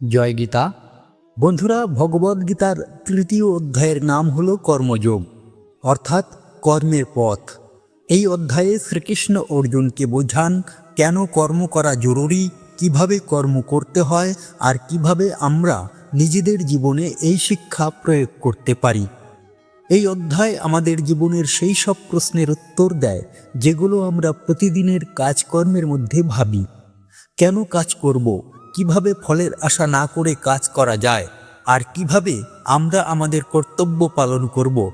জয় গীতা। বন্ধুরা ভগবদ্গীতার তৃতীয় অধ্যায়ের নাম হল কর্মযোগ, অর্থাৎ কর্মের পথ। এই অধ্যায়ে শ্রীকৃষ্ণ অর্জুনকে বোঝান, কেন কর্ম করা জরুরি, কীভাবে কর্ম করতে হয়, আর কীভাবে আমরা নিজেদের জীবনে এই শিক্ষা প্রয়োগ করতে পারি। এই অধ্যায় আমাদের জীবনের সেই সব প্রশ্নের উত্তর দেয়, যেগুলো আমরা প্রতিদিনের কাজকর্মের মধ্যে ভাবি। কেন কাজ করব? কীভাবে ফলের আশা না করে কাজ করা যায়? আর কীভাবে আমরা আমাদের কর্তব্য পালন করব?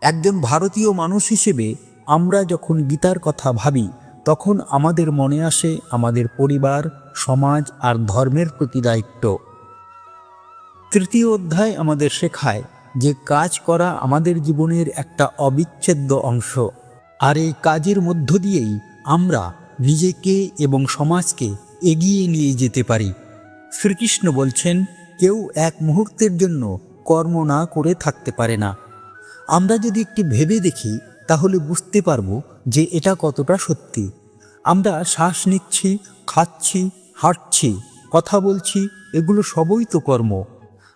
একজন ভারতীয় মানুষ হিসেবে আমরা যখন গীতার কথা ভাবি, তখন আমাদের মনে আসে আমাদের পরিবার, সমাজ আর ধর্মের প্রতি দায়িত্ব। তৃতীয় অধ্যায় আমাদের শেখায় যে কাজ করা আমাদের জীবনের একটা অবিচ্ছেদ্য অংশ। আর এই কাজের মধ্য দিয়েই আমরা নিজেকে এবং সমাজকে এগিয়ে নিয়ে যেতে পারি। শ্রীকৃষ্ণ বলছেন, কেউ এক মুহূর্তের জন্য কর্ম না করে থাকতে পারে না। আমরা যদি একটি ভেবে দেখি, তাহলে বুঝতে পারব যে এটা কতটা সত্যি। আমরা শ্বাস নিচ্ছি, খাচ্ছি, হাঁটছি, কথা বলছি, এগুলো সবই তো কর্ম।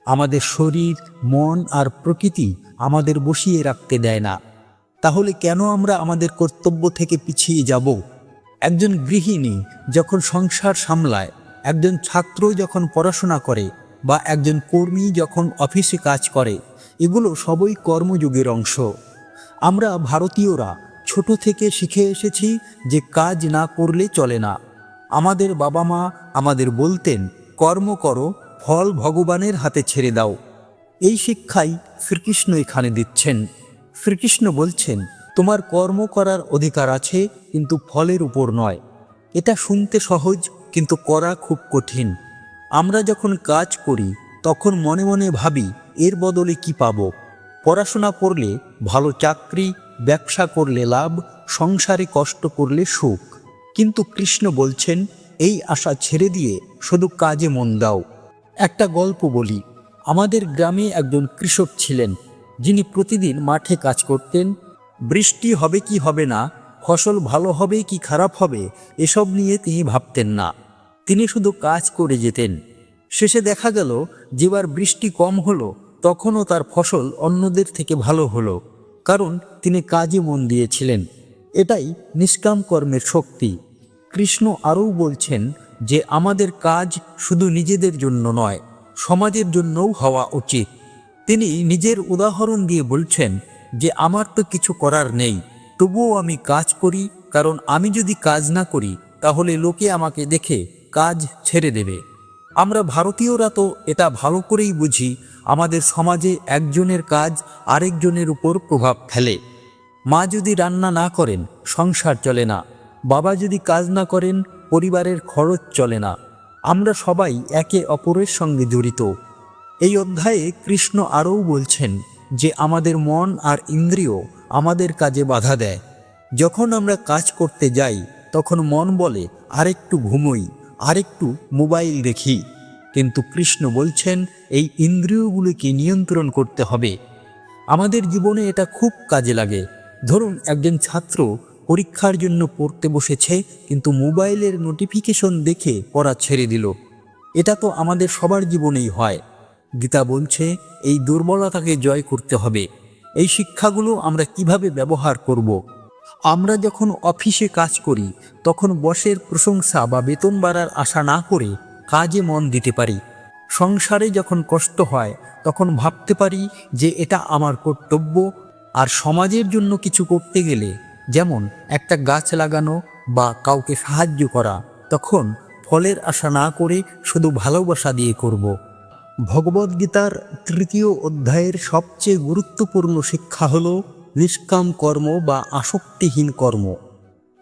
আমাদের শরীর, মন আর প্রকৃতি আমাদের বসিয়ে রাখতে দেয় না। তাহলে কেন আমরা আমাদের কর্তব্য থেকে পিছিয়ে যাব? একজন গৃহিণী যখন সংসার সামলায়, একজন ছাত্র যখন পড়াশোনা করে বা একজন কর্মী যখন অফিসে কাজ করে, এগুলো সবই কর্মযুগের অংশ। আমরা ভারতীয়রা ছোট থেকে শিখে এসেছি যে কাজ না করলে চলে না। আমাদের বাবা মা আমাদের বলতেন, কর্ম করো, ফল ভগবানের হাতে ছেড়ে দাও। এই শিক্ষাই শ্রীকৃষ্ণ এখানে দিচ্ছেন। শ্রীকৃষ্ণ বলছেন তোমার কর্ম করার অধিকার আছে, কিন্তু ফলের উপর নয়। এটা শুনতে সহজ, কিন্তু করা খুব কঠিন। আমরা যখন কাজ করি, তখন মনে মনে ভাবি, এর বদলে কি পাব? পড়াশোনা করলে ভালো চাকরি, ব্যবসা করলে লাভ, সংসারে কষ্ট করলে সুখ। কিন্তু কৃষ্ণ বলছেন, এই আশা ছেড়ে দিয়ে শুধু কাজে মন দাও। একটা গল্প বলি। আমাদের গ্রামে একজন কৃষক ছিলেন, যিনি প্রতিদিন মাঠে কাজ করতেন বৃষ্টি হবে কি হবে না, ফসল ভালো হবে কি খারাপ হবে, এসব নিয়ে তিনি ভাবতেন না। তিনি শুধু কাজ করে যেতেন। শেষে দেখা গেল, যেবার বৃষ্টি কম হলো, তখনও তার ফসল অন্যদের থেকে ভালো হলো, কারণ তিনি কাজে মন দিয়েছিলেন। এটাই নিষ্কাম কর্মের শক্তি। কৃষ্ণ আরও বলছেন যে, আমাদের কাজ শুধু নিজেদের জন্য নয়, সমাজের জন্যও হওয়া উচিত। তিনি নিজের উদাহরণ দিয়ে বলছেন যে আমার তো কিছু করার নেই, তবুও আমি কাজ করি, কারণ আমি যদি কাজ না করি, তাহলে লোকে আমাকে দেখে কাজ ছেড়ে দেবে। আমরা ভারতীয়রা তো এটা ভালো করেই বুঝি, আমাদের সমাজে একজনের কাজ আরেকজনের উপর প্রভাব ফেলে। মা যদি রান্না না করেন, সংসার চলে না। বাবা যদি কাজ না করেন, পরিবারের খরচ চলে না। আমরা সবাই একে অপরের সঙ্গে জড়িত। এই অধ্যায়ে কৃষ্ণ আরও বলছেন যে আমাদের মন আর ইন্দ্রিয় আমাদের কাজে বাধা দেয়। যখন আমরা কাজ করতে যাই, তখন মন বলে, আরেকটু ঘুমোই, আরেকটু মোবাইল দেখি। কিন্তু কৃষ্ণ বলছেন, এই ইন্দ্রিয়গুলিকে নিয়ন্ত্রণ করতে হবে। আমাদের জীবনে এটা খুব কাজে লাগে। ধরুন, একজন ছাত্র পরীক্ষার জন্য পড়তে বসেছে, কিন্তু মোবাইলের নোটিফিকেশন দেখে পড়া ছেড়ে দিল। এটা তো আমাদের সবার জীবনেই হয়। গীতা বলছে, এই দুর্বলতাকে জয় করতে হবে। এই শিক্ষাগুলো আমরা কীভাবে ব্যবহার করব। আমরা যখন অফিসে কাজ করি, তখন বসের প্রশংসা বা বেতন বাড়ার আশা না করে কাজে মন দিতে পারি। সংসারে যখন কষ্ট হয়, তখন ভাবতে পারি যে এটা আমার কর্তব্য। আর সমাজের জন্য কিছু করতে গেলে, যেমন একটা গাছ লাগানো বা কাউকে সাহায্য করা, তখন ফলের আশা না করে শুধু ভালোবাসা দিয়ে করব। ভগবদ্গীতার তৃতীয় অধ্যায়ের সবচেয়ে গুরুত্বপূর্ণ শিক্ষা হল নিষ্কাম কর্ম বা আসক্তিহীন কর্ম।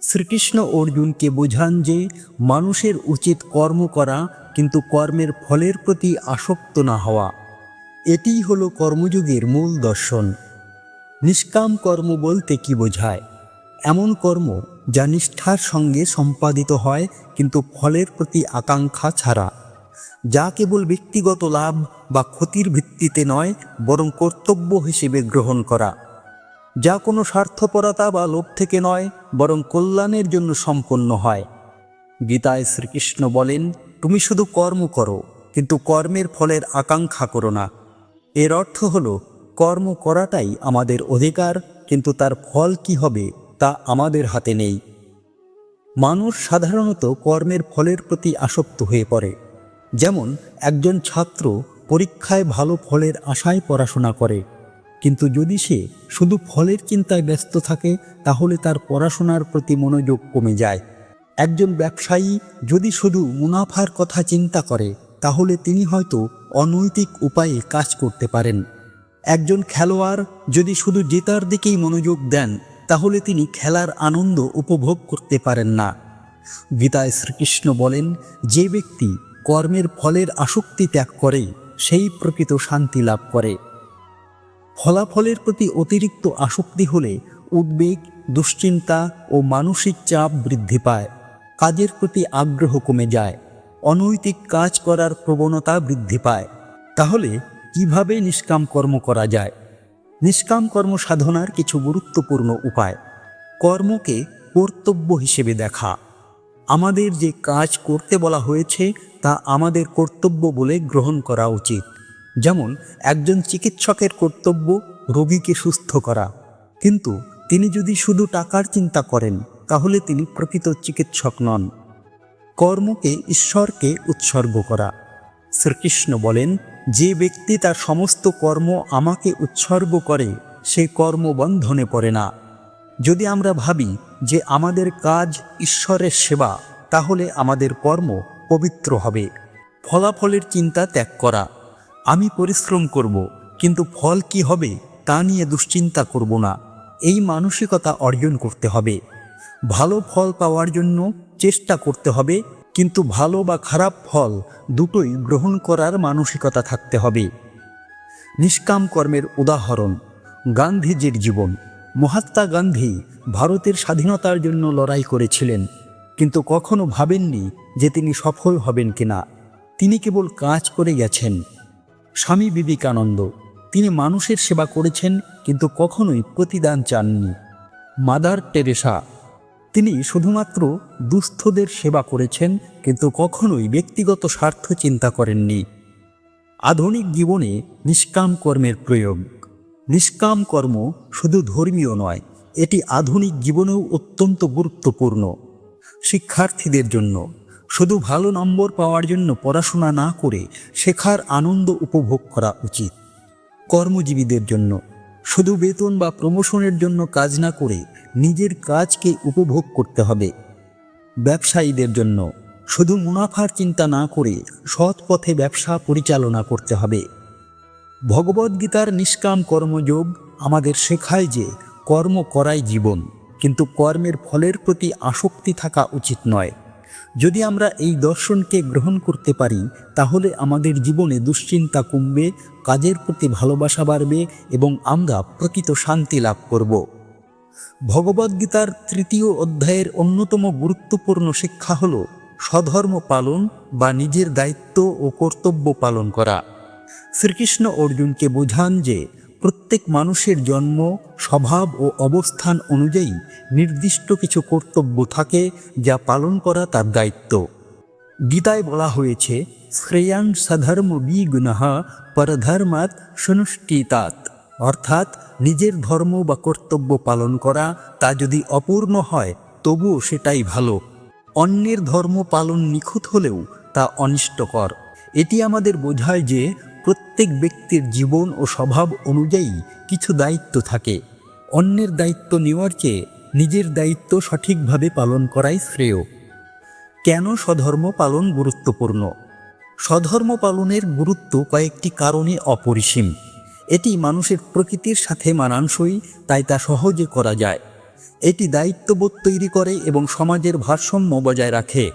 শ্রীকৃষ্ণ অর্জুনকে বোঝান যে মানুষের উচিত কর্ম করা কিন্তু কর্মের ফলের প্রতি আসক্ত না হওয়া। এটিই হলো কর্মযুগের মূল দর্শন। নিষ্কাম কর্ম বলতে কি বোঝায়? এমন কর্ম যা নিষ্ঠার সঙ্গে সম্পাদিত হয় কিন্তু ফলের প্রতি আকাঙ্ক্ষা ছাড়া। যা কেবল ব্যক্তিগত লাভ বা ক্ষতির ভিত্তিতে নয়, বরং কর্তব্য হিসেবে গ্রহণ করা। যা কোনো স্বার্থপরতা বা লোভ থেকে নয়, বরং কল্যাণের জন্য সম্পন্ন হয়। গীতায় শ্রীকৃষ্ণ বলেন, তুমি শুধু কর্ম করো, কিন্তু কর্মের ফলের আকাঙ্ক্ষা করো না। এর অর্থ হল, কর্ম করাটাই আমাদের অধিকার, কিন্তু তার ফল কি হবে তা আমাদের হাতে নেই। মানুষ সাধারণত কর্মের ফলের প্রতি আসক্ত হয়ে পড়ে। যেমন একজন ছাত্র পরীক্ষায় ভালো ফলের আশায় পড়াশোনা করে, কিন্তু যদি সে শুধু ফলের চিন্তায় ব্যস্ত থাকে, তাহলে তার পড়াশোনার প্রতি মনোযোগ কমে যায়। একজন ব্যবসায়ী যদি শুধু মুনাফার কথা চিন্তা করে, তাহলে তিনি হয়তো অনৈতিক উপায়ে কাজ করতে পারেন। একজন খেলোয়াড় যদি শুধু জেতার দিকেই মনোযোগ দেন, তাহলে তিনি খেলার আনন্দ উপভোগ করতে পারেন না। গীতায় শ্রীকৃষ্ণ বলেন, যে ব্যক্তি কর্মের ফলের আসক্তি ত্যাগ করে, সেই প্রকৃত শান্তি লাভ করে। ফলাফলের প্রতি অতিরিক্ত আসক্তি হলে উদ্বেগ, দুশ্চিন্তা ও মানসিক চাপ বৃদ্ধি পায়, কাজের প্রতি আগ্রহ কমে যায়, অনৈতিক কাজ করার প্রবণতা বৃদ্ধি পায়। তাহলে কীভাবে নিষ্কাম কর্ম করা যায়? নিষ্কাম কর্ম সাধনার কিছু গুরুত্বপূর্ণ উপায়। কর্মকে কর্তব্য হিসেবে দেখা। আমাদের যে কাজ করতে বলা হয়েছে তা আমাদের কর্তব্য বলে গ্রহণ করা উচিত। যেমন, একজন চিকিৎসকের কর্তব্য রোগীকে সুস্থ করা। কিন্তু তিনি যদি শুধু টাকার চিন্তা করেন, তাহলে তিনি প্রকৃত চিকিৎসক নন। কর্মকে ঈশ্বরকে উৎসর্গ করা। শ্রীকৃষ্ণ বলেন, যে ব্যক্তি তার সমস্ত কর্ম আমাকে উৎসর্গ করে, সে কর্মবন্ধনে পড়ে না। যদি আমরা ভাবি যে আমাদের কাজ ঈশ্বরের সেবা, তাহলে আমাদের কর্ম পবিত্র হবে। ফলাফলের চিন্তা ত্যাগ করা। আমি পরিশ্রম করব, কিন্তু ফল কি হবে তা নিয়ে দুশ্চিন্তা করব না। এই মানসিকতা অর্জন করতে হবে। ভালো ফল পাওয়ার জন্য চেষ্টা করতে হবে, কিন্তু ভালো বা খারাপ ফল দুটোই গ্রহণ করার মানসিকতা থাকতে হবে। নিষ্কাম কর্মের উদাহরণ, গান্ধীজির জীবন। মহাত্মা গান্ধী ভারতের স্বাধীনতার জন্য লড়াই করেছিলেন। কিন্তু কখনো ভাবেননি যে তিনি সফল হবেন কিনা। তিনি কেবল কাজ করে গেছেন। স্বামী বিবেকানন্দ, তিনি মানুষের সেবা করেছেন কিন্তু কখনোই প্রতিদান চাননি। মাদার টেরেসা, তিনি শুধুমাত্র দুস্থদের সেবা করেছেন কিন্তু কখনোই ব্যক্তিগত স্বার্থ চিন্তা করেননি। আধুনিক জীবনে নিষ্কাম কর্মের প্রয়োগ। নিষ্কাম কর্ম শুধু ধর্মীয় নয়, এটি আধুনিক জীবনেও অত্যন্ত গুরুত্বপূর্ণ। শিক্ষার্থীদের জন্য। শুধু ভালো নম্বর পাওয়ার জন্য পড়াশোনা না করে শেখার আনন্দ উপভোগ করা উচিত। কর্মজীবীদের জন্য। শুধু বেতন বা প্রমোশনের জন্য কাজ না করে নিজের কাজকে উপভোগ করতে হবে। ব্যবসায়ীদের জন্য। শুধু মুনাফার চিন্তা না করে সৎ পথে ব্যবসা পরিচালনা করতে হবে। ভগবদ্গীতার নিষ্কাম কর্মযোগ আমাদের শেখায় যে কর্ম করাই জীবন। কিন্তু কর্মের ফলের প্রতি আসক্তি থাকা উচিত নয়। যদি আমরা এই দর্শনকে গ্রহণ করতে পারি, তাহলে আমাদের জীবনে দুশ্চিন্তা কমবে, কাজের প্রতি ভালোবাসা বাড়বে এবং আমরা প্রকৃত শান্তি লাভ করব। ভগবদ্গীতার তৃতীয় অধ্যায়ের অন্যতম গুরুত্বপূর্ণ শিক্ষা হল স্বধর্ম পালন বা নিজের দায়িত্ব ও কর্তব্য পালন করা। শ্রীকৃষ্ণ অর্জুনকে বোঝান যে প্রত্যেক মানুষের জন্ম, স্বভাব ও অবস্থান অনুযায়ী নির্দিষ্ট কিছু কর্তব্য থাকে যা পালন করা তার দায়িত্ব। গীতায় বলা হয়েছে, শ্রেয়াং সধর্ম বিগুণাহ পরধর্মাৎ সুনুষ্ঠিতাৎ। অর্থাৎ নিজের ধর্ম বা কর্তব্য পালন করা তা যদি অপূর্ণ হয়, তবুও সেটাই ভালো। অন্যের ধর্ম পালন নিখুঁত হলেও তা অনিষ্টকর। এটি আমাদের বোঝায় যে প্রত্যেক ব্যক্তির জীবন ও স্বভাব অনুযায়ী কিছু দায়িত্ব থাকে। অন্যের দায়িত্ব নেওয়ার চেয়ে নিজের দায়িত্ব সঠিকভাবে পালন করাই শ্রেয়। কেন স্বধর্ম পালন গুরুত্বপূর্ণ? স্বধর্ম পালনের গুরুত্ব কয়েকটি কারণে অপরিসীম। এটি মানুষের প্রকৃতির সাথে মানানসই, তাই তা সহজে করা যায়। এটি দায়িত্ববোধ তৈরি করে এবং সমাজের ভারসাম্য বজায় রাখে।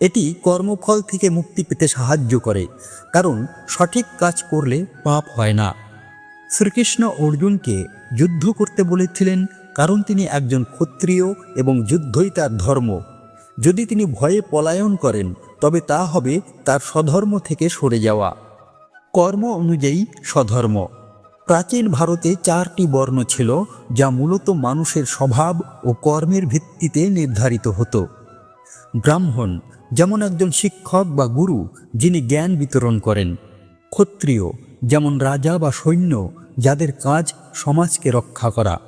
এটি কর্মফল থেকে মুক্তি পেতে সাহায্য করে, কারণ সঠিক কাজ করলে পাপ হয় না। শ্রীকৃষ্ণ অর্জুনকে যুদ্ধ করতে বলেছিলেন, কারণ তিনি একজন ক্ষত্রিয় এবং যুদ্ধই তার ধর্ম। যদি তিনি ভয়ে পলায়ন করেন, তবে তা হবে তার স্বধর্ম থেকে সরে যাওয়া। কর্ম অনুযায়ী স্বধর্ম। প্রাচীন ভারতে চারটি বর্ণ ছিল, যা মূলত মানুষের স্বভাব ও কর্মের ভিত্তিতে নির্ধারিত হতো। ব্রাহ্মণ, যেমন একজন শিক্ষক বা গুরু, যিনি জ্ঞান বিতরণ করেন। ক্ষত্রিয়, যেমন রাজা বা সৈন্য, যাদের কাজ সমাজকে রক্ষা করা।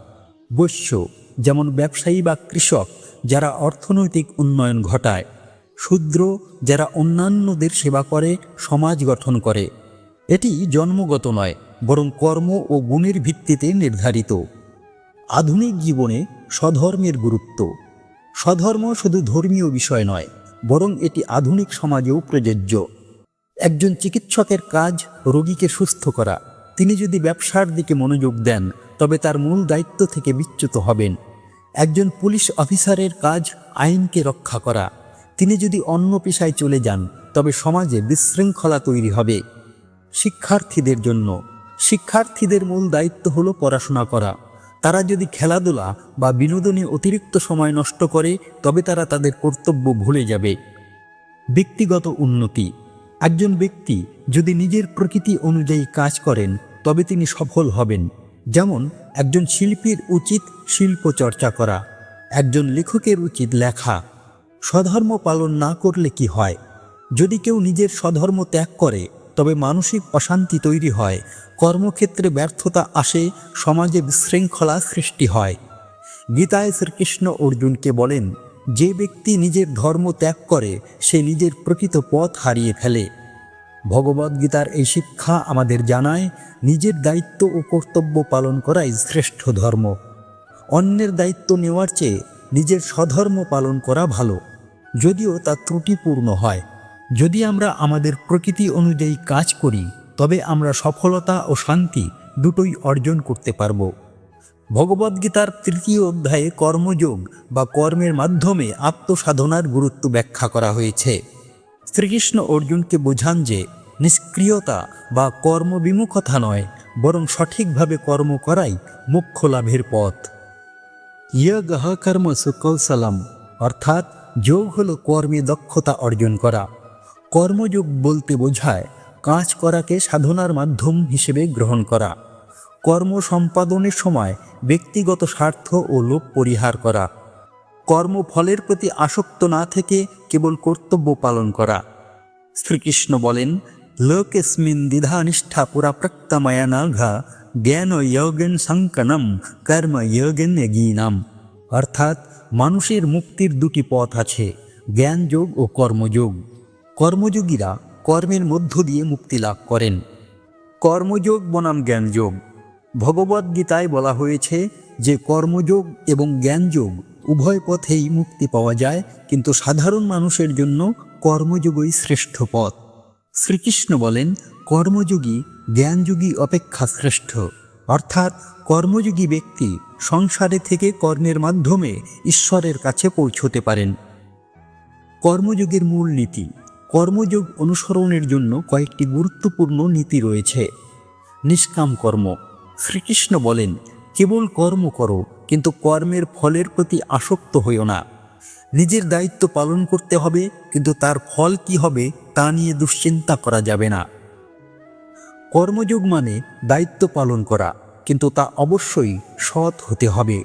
বৈশ্য, যেমন ব্যবসায়ী বা কৃষক, যারা অর্থনৈতিক উন্নয়ন ঘটায়। শূদ্র, যারা অন্যান্যদের সেবা করে, সমাজ গঠন করে। এটি জন্মগত নয়, বরং কর্ম ও গুণের ভিত্তিতে নির্ধারিত। আধুনিক জীবনে স্বধর্মের গুরুত্ব। স্বধর্ম শুধু ধর্মীয় বিষয় নয়, বরং এটি আধুনিক সমাজেও প্রযোজ্য। একজন চিকিৎসকের কাজ রোগীকে সুস্থ করা। তিনি যদি ব্যবসার দিকে মনোযোগ দেন, তবে তার মূল দায়িত্ব থেকে বিচ্যুত হবেন। একজন পুলিশ অফিসারের কাজ আইনকে রক্ষা করা। তিনি যদি অন্য পেশায় চলে যান, তবে সমাজে বিশৃঙ্খলা তৈরি হবে। শিক্ষার্থীদের জন্য। শিক্ষার্থীদের মূল দায়িত্ব হলো পড়াশোনা করা। তারা যদি খেলাধুলা বা বিনোদনে অতিরিক্ত সময় নষ্ট করে, তবে তারা তাদের কর্তব্য ভুলে যাবে। ব্যক্তিগত উন্নতি। একজন ব্যক্তি যদি নিজের প্রকৃতি অনুযায়ী কাজ করেন, তবে তিনি সফল হবেন। যেমন, একজন শিল্পীর উচিত শিল্প চর্চা করা, একজন লেখকের উচিত লেখা। স্বধর্ম পালন না করলে কি হয়? যদি কেউ নিজের স্বধর্ম ত্যাগ করে তবে মানসিক অশান্তি তৈরি হয়, কর্মক্ষেত্রে ব্যর্থতা আসে, সমাজে বিশৃঙ্খলা সৃষ্টি হয়। গীতায় শ্রীকৃষ্ণ অর্জুনকে বলেন, যে ব্যক্তি নিজের ধর্ম ত্যাগ করে, সে নিজের প্রকৃত পথ হারিয়ে ফেলে। ভগবদ্গীতার এই শিক্ষা আমাদের জানায়, নিজের দায়িত্ব ও কর্তব্য পালন করাই শ্রেষ্ঠ ধর্ম। অন্যের দায়িত্ব নেওয়ার চেয়ে নিজের স্বধর্ম পালন করা ভালো, যদিও তা ত্রুটিপূর্ণ হয়। যদি আমরা আমাদের প্রকৃতি অনুযায়ী কাজ করি, তবে আমরা সফলতা ও শান্তি দুটোই অর্জন করতে পারব। ভগবদ্গীতার তৃতীয় অধ্যায়ে কর্মযোগ বা কর্মের মাধ্যমে আত্মসাধনার গুরুত্ব ব্যাখ্যা করা হয়েছে। শ্রীকৃষ্ণ অর্জুনকে বোঝান যে, নিষ্ক্রিয়তা বা কর্মবিমুখতা নয়, বরং সঠিকভাবে কর্ম করাই মুখ্য লাভের পথ। ইয়গহ কর্ম সুকৌশলম অর্থাৎ যোগ হল কর্মে দক্ষতা অর্জন করা। কর্মযোগ বলতে বোঝায় কাজ করাকে সাধনার মাধ্যম হিসেবে গ্রহণ করা, কর্ম সম্পাদনের সময় ব্যক্তিগত স্বার্থ ও লোভ পরিহার করা, কর্মফলের প্রতি আসক্ত না থেকে কেবল কর্তব্য পালন করা। শ্রীকৃষ্ণ বলেন, লোকেস্মিন দ্বিধানিষ্ঠা পুরা প্রক্তময়ানাঘা জ্ঞান যোগেন সংকনম, কর্ম যোগেন এগিনাম অর্থাৎ মানুষের মুক্তির দুটি পথ আছে, জ্ঞানযোগ ও কর্মযোগ। কর্মযোগীরা কর্মের মধ্য দিয়ে মুক্তি লাভ করেন। কর্মযোগ বনাম জ্ঞানযোগ। ভগবদ্গীতায় বলা হয়েছে যে কর্মযোগ এবং জ্ঞানযোগ উভয় পথেই মুক্তি পাওয়া যায়, কিন্তু সাধারণ মানুষের জন্য কর্মযোগই শ্রেষ্ঠ পথ। শ্রীকৃষ্ণ বলেন, কর্মযোগী জ্ঞানযোগী অপেক্ষা শ্রেষ্ঠ। অর্থাৎ কর্মযোগী ব্যক্তি সংসারে থেকে কর্মের মাধ্যমে ঈশ্বরের কাছে পৌঁছতে পারেন। কর্মযোগের মূল নীতি কর্মযোগ অনুসরণের জন্য কয়েকটি গুরুত্বপূর্ণ নীতি রয়েছে। নিষ্কাম কর্ম। শ্রীকৃষ্ণ বলেন, কেবল কর্ম করো, কিন্তু কর্মের ফলের প্রতি আসক্ত হইও না। নিজের দায়িত্ব পালন করতে হবে, কিন্তু তার ফল কি হবে, তা নিয়ে দুশ্চিন্তা করা যাবে না। কর্মযোগ মানে দায়িত্ব পালন করা, কিন্তু তা অবশ্যই সৎ হতে হবে।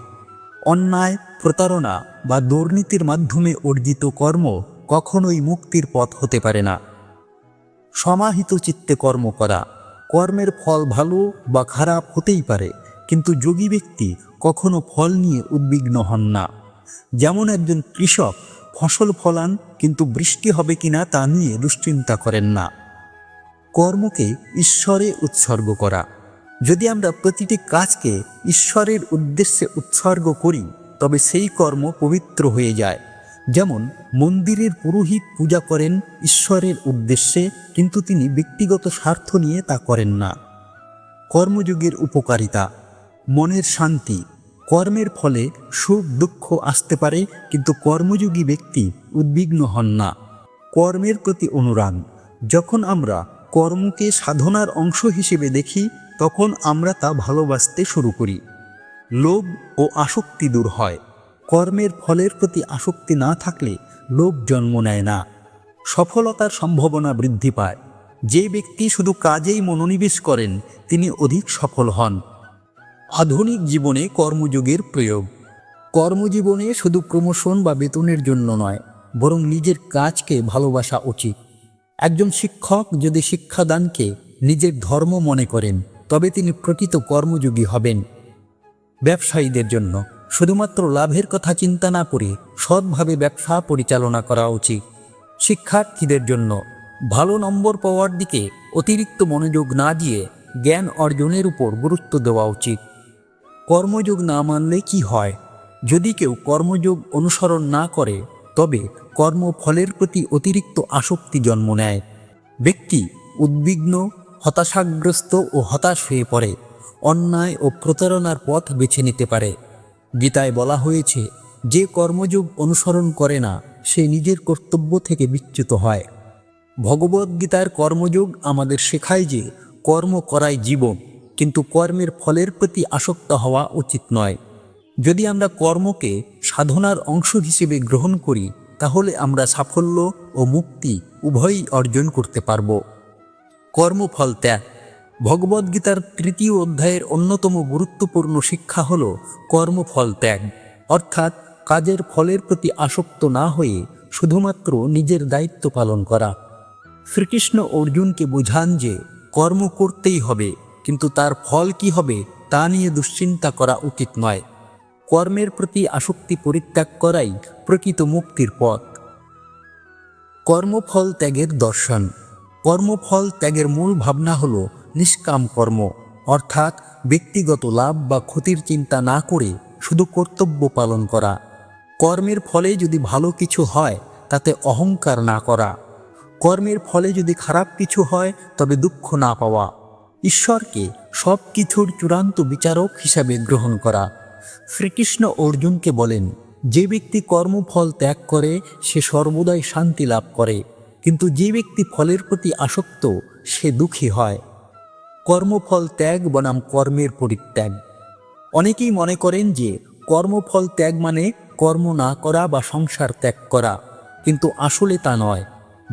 অন্যায়, প্রতারণা বা দুর্নীতির মাধ্যমে অর্জিত কর্ম কখনোই মুক্তির পথ হতে পারে না। সমাহিত চিত্তে কর্ম করা, কর্মের ফল ভালো বা খারাপ হতেই পারে, কিন্তু যোগী ব্যক্তি কখনো ফল নিয়ে উদ্বিগ্ন হন না। যেমন একজন কৃষক ফসল ফলান, কিন্তু বৃষ্টি হবে কিনা তা নিয়ে দুশ্চিন্তা করেন না। কর্মকে ঈশ্বরে উৎসর্গ করা। যদি আমরা প্রতিটি কাজকে ঈশ্বরের উদ্দেশ্যে উৎসর্গ করি, তবে সেই কর্ম পবিত্র হয়ে যায়। যেমন মন্দিরের পুরোহিত পূজা করেন ঈশ্বরের উদ্দেশ্যে, কিন্তু তিনি ব্যক্তিগত স্বার্থ নিয়ে তা করেন না। কর্মযোগের উপকারিতা। মনের শান্তি। কর্মের ফলে সুখ, দুঃখ আসতে পারে, কিন্তু কর্মযোগী ব্যক্তি উদ্বিগ্ন হন না। কর্মের প্রতি অনুরাগ। যখন আমরা কর্মকে সাধনার অংশ হিসেবে দেখি, তখন আমরা তা ভালোবাসতে শুরু করি। লোভ ও আসক্তি দূর হয়। কর্মের ফলের প্রতি আসক্তি না থাকলে লোভ জন্ম নেয় না। সফলতার সম্ভাবনা বৃদ্ধি পায়। যে ব্যক্তি শুধু কাজেই মনোনিবেশ করেন, তিনি অধিক সফল হন। আধুনিক জীবনে কর্মযোগের প্রয়োগ। কর্মজীবনে শুধু প্রমোশন বা বেতনের জন্য নয়, বরং নিজের কাজকে ভালোবাসা উচিত। একজন শিক্ষক যদি শিক্ষাদানকে নিজের ধর্ম মনে করেন, তবে তিনি প্রকৃত কর্মযোগী হবেন। ব্যবসায়ীদের জন্য শুধুমাত্র লাভের কথা চিন্তা না করে সৎভাবে ব্যবসা পরিচালনা করা উচিত। শিক্ষার্থীদের জন্য ভালো নম্বর পাওয়ার দিকে অতিরিক্ত মনোযোগ না দিয়ে জ্ঞান অর্জনের উপর গুরুত্ব দেওয়া উচিত। কর্মযোগ না মানলে কি হয়? যদি কেউ কর্মযোগ অনুসরণ না করে, তবে কর্মফলের প্রতি অতিরিক্ত আসক্তি জন্ম নেয়। ব্যক্তি উদ্বিগ্ন, হতাশাগ্রস্ত ও হতাশ হয়ে পড়ে, অন্যায় ও প্রতারণার পথ বেছে নিতে পারে। গীতায় বলা হয়েছে, যে কর্মযোগ অনুসরণ করে না, সে নিজের কর্তব্য থেকে বিচ্যুত হয়। ভগবদ্গীতার কর্মযোগ আমাদের শেখায় যে, কর্ম করাই জীবন, কিন্তু কর্মের ফলের প্রতি আসক্ত হওয়া উচিত নয়। যদি আমরা কর্মকে সাধনার অংশ হিসেবে গ্রহণ করি, তাহলে আমরা সাফল্য ও মুক্তি উভয়ই অর্জন করতে পারব। কর্মফল ত্যাগ। ভগবদ্গীতার তৃতীয় অধ্যায়ের অন্যতম গুরুত্বপূর্ণ শিক্ষা হল কর্মফল ত্যাগ। অর্থাৎ কাজের ফলের প্রতি আসক্ত না হয়ে শুধুমাত্র নিজের দায়িত্ব পালন করা। শ্রীকৃষ্ণ অর্জুনকে বোঝান যে কর্ম করতেই হবে, কিন্তু তার ফল কি হবে তা নিয়ে দুশ্চিন্তা করা উচিত নয়। কর্মের প্রতি আসক্তি পরিত্যাগ করাই প্রকৃত মুক্তির পথ। কর্মফল ত্যাগের দর্শন। কর্মফল ত্যাগের মূল ভাবনা হল নিষ্কাম কর্ম অর্থাৎ ব্যক্তিগত লাভ বা ক্ষতির চিন্তা না করে শুধু কর্তব্য পালন করা। কর্মের ফলে যদি ভালো কিছু হয়, তাতে অহংকার না করা। কর্মের ফলে যদি খারাপ কিছু হয়, তবে দুঃখ না পাওয়া। ঈশ্বরকে সব কিছুর চূড়ান্ত বিচারক হিসাবে গ্রহণ করা। শ্রীকৃষ্ণ অর্জুনকে বলেন, যে ব্যক্তি কর্মফল ত্যাগ করে, সে সর্বদাই শান্তি লাভ করে। কিন্তু যে ব্যক্তি ফলের প্রতি আসক্ত, সে দুঃখী হয়। কর্মফল ত্যাগ বনাম কর্মের পরিত্যাগ। অনেকেই মনে করেন যে কর্মফল ত্যাগ মানে কর্ম না করা বা সংসার ত্যাগ করা, কিন্তু আসলে তা নয়।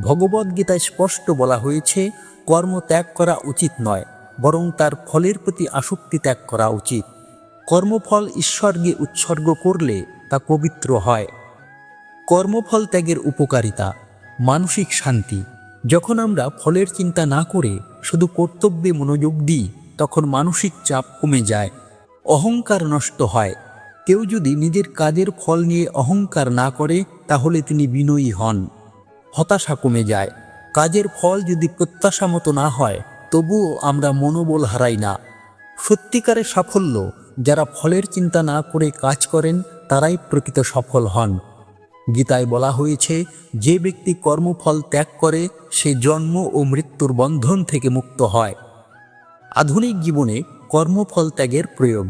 ভগবদ্গীতায় স্পষ্ট বলা হয়েছে, কর্ম ত্যাগ করা উচিত নয়, বরং তার ফলের প্রতি আসক্তি ত্যাগ করা উচিত। কর্মফল ঈশ্বরকে উৎসর্গ করলে তা পবিত্র হয়। কর্মফল ত্যাগের উপকারিতা, মানসিক শান্তি যখন আমরা ফলের চিন্তা না করে শুধু কর্তব্যে মনোযোগ দিই, তখন মানসিক চাপ কমে যায়, অহংকার নষ্ট হয়। কেউ যদি নিজের কাজের ফল নিয়ে অহংকার না করে, তাহলে তিনি বিনয়ী হন, হতাশা কমে যায়। কাজের ফল যদি প্রত্যাশা মতো না হয়, তবুও আমরা মনোবল হারাই না। সত্যিকারের সাফল্য, যারা ফলের চিন্তা না করে কাজ করেন, তারাই প্রকৃত সফল হন। গীতায় বলা হয়েছে, যে ব্যক্তি কর্মফল ত্যাগ করে, সে জন্ম ও মৃত্যুর বন্ধন থেকে মুক্ত হয়। আধুনিক জীবনে কর্মফল ত্যাগের প্রয়োগ।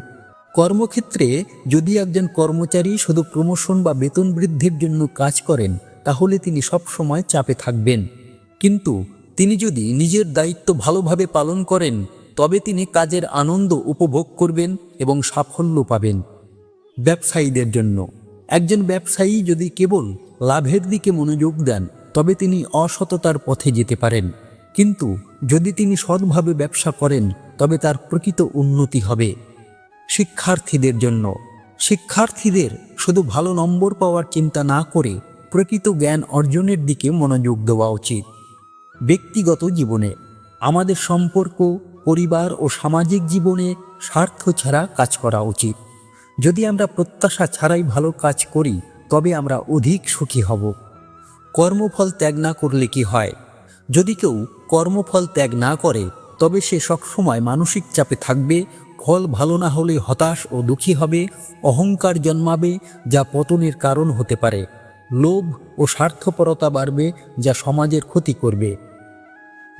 কর্মক্ষেত্রে যদি একজন কর্মচারী শুধু প্রমোশন বা বেতন বৃদ্ধির জন্য কাজ করেন, তাহলে তিনি সব সময় চাপে থাকবেন। কিন্তু তিনি যদি নিজের দায়িত্ব ভালোভাবে পালন করেন, তবে তিনি কাজের আনন্দ উপভোগ করবেন এবং সাফল্য পাবেন। ব্যবসায়ীদের জন্য একজন ব্যবসায়ী যদি কেবল লাভের দিকে মনোযোগ দেন, তবে তিনি অসততার পথে যেতে পারেন। কিন্তু যদি তিনি সৎভাবে ব্যবসা করেন, তবে তার প্রকৃত উন্নতি হবে শিক্ষার্থীদের জন্য। শিক্ষার্থীদের শুধু ভালো নম্বর পাওয়ার চিন্তা না করে প্রকৃত জ্ঞান অর্জনের দিকে মনোযোগ দেওয়া উচিত। ব্যক্তিগত জীবনে আমাদের সম্পর্ক, পরিবার ও সামাজিক জীবনে স্বার্থ ছাড়া কাজ করা উচিত। যদি আমরা প্রত্যাশা ছাড়াই ভালো কাজ করি, তবে আমরা অধিক সুখী হব। কর্মফল ত্যাগ না করলে কি হয়? যদি কেউ কর্মফল ত্যাগ না করে, তবে সে সবসময় মানসিক চাপে থাকবে, ফল ভালো না হলে হতাশ ও দুঃখী হবে, অহংকার জন্মাবে, যা পতনের কারণ হতে পারে। লোভ ও স্বার্থপরতা বাড়বে, যা সমাজের ক্ষতি করবে।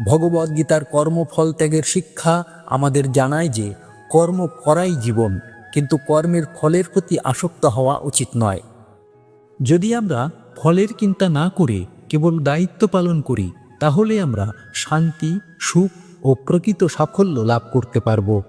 ভগবদ্গীতার কর্মফল ত্যাগের শিক্ষা আমাদের জানায় যে, কর্ম করাই জীবন। কিন্তু কর্মের ফলের প্রতি আসক্ত হওয়া উচিত নয়। যদি আমরা ফলের চিন্তা না করে কেবল দায়িত্ব পালন করি, তাহলে আমরা শান্তি, সুখ ও প্রকৃত সাফল্য লাভ করতে পারব।